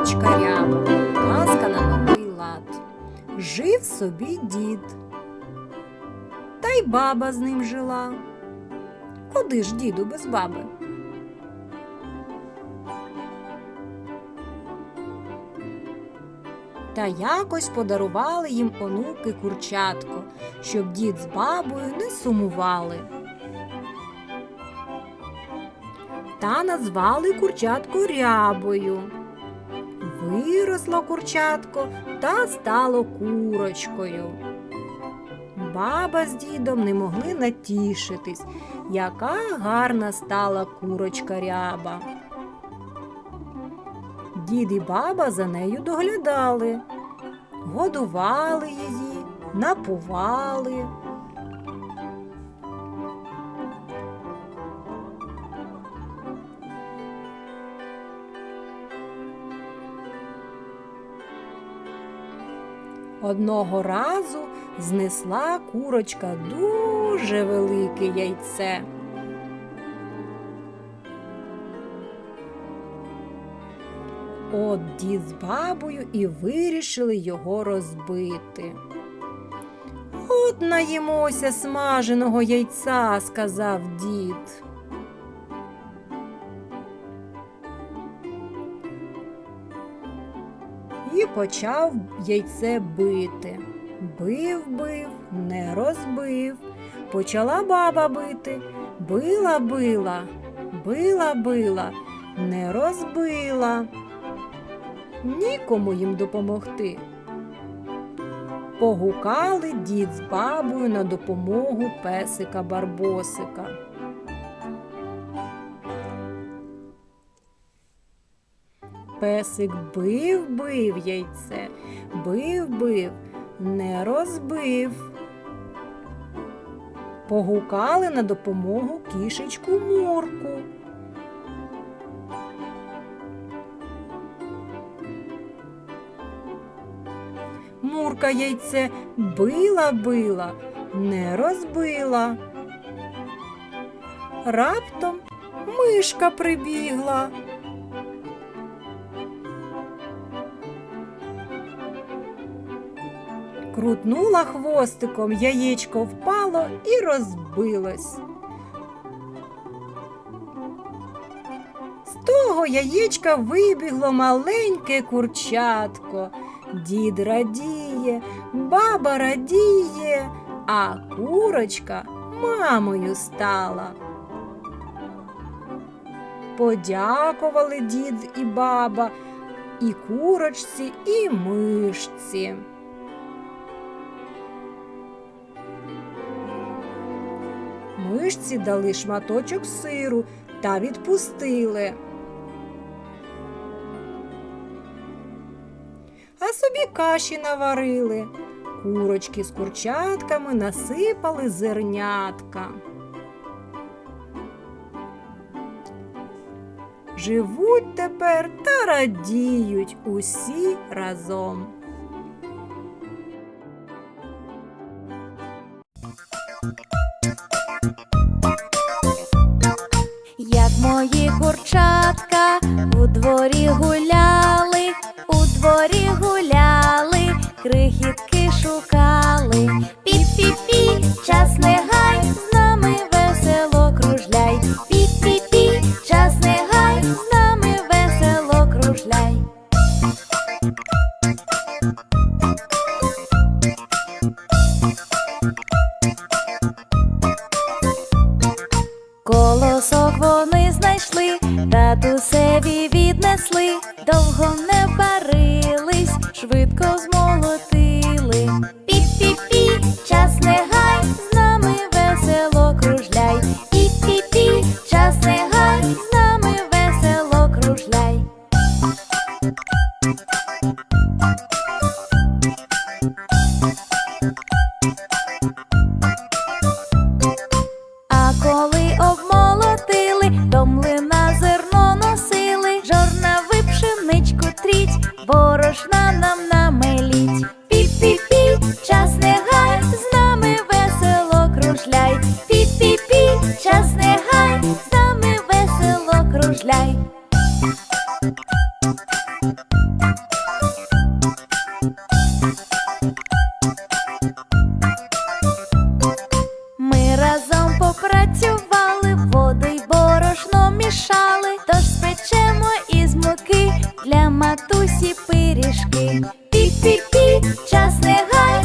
Курочка ряба, казка на новий лад. Жив собі дід, та й баба з ним жила. Куди ж діду без баби? Та якось подарували їм онуки курчатко, щоб дід з бабою не сумували. Та назвали курчатко рябою. Виросло курчатко та стало курочкою. Баба з дідом не могли натішитись, яка гарна стала курочка ряба. Дід і баба за нею доглядали, годували її, напували. Одного разу знесла курочка дуже велике яйце. От дід з бабою і вирішили його розбити. От наїмося смаженого яйця, сказав дід. І почав яйце бити. Бив, бив, не розбив. Почала баба бити, била, била, била, била, не розбила. Нікому їм допомогти. Погукали дід з бабою на допомогу песика Барбосика. Песик бив, бив яйце, бив, бив, не розбив. Погукали на допомогу кішечку Мурку. Мурка яйце била, била, не розбила. Раптом мишка прибігла. Крутнула хвостиком, яєчко впало і розбилось. З того яєчка вибігло маленьке курчатко. Дід радіє, баба радіє, а курочка мамою стала. Подякували дід і баба, і курочці, і мишці. Мишці дали шматочок сиру та відпустили. А собі каші наварили. Курочки з курчатками насипали зернятка. Живуть тепер та радіють усі разом. Мої курчатка у дворі гуляли, у дворі гуляли, крихітки шукали. Пі-пі-пі, час не гай, з нами весело кружляй. Пі-пі-пі, час не гай, з нами весело кружляй. Татусеві віднесли, довго не барились, швидко змолотили. Для матусі пиріжки. Пі-пі-пі, час не гай.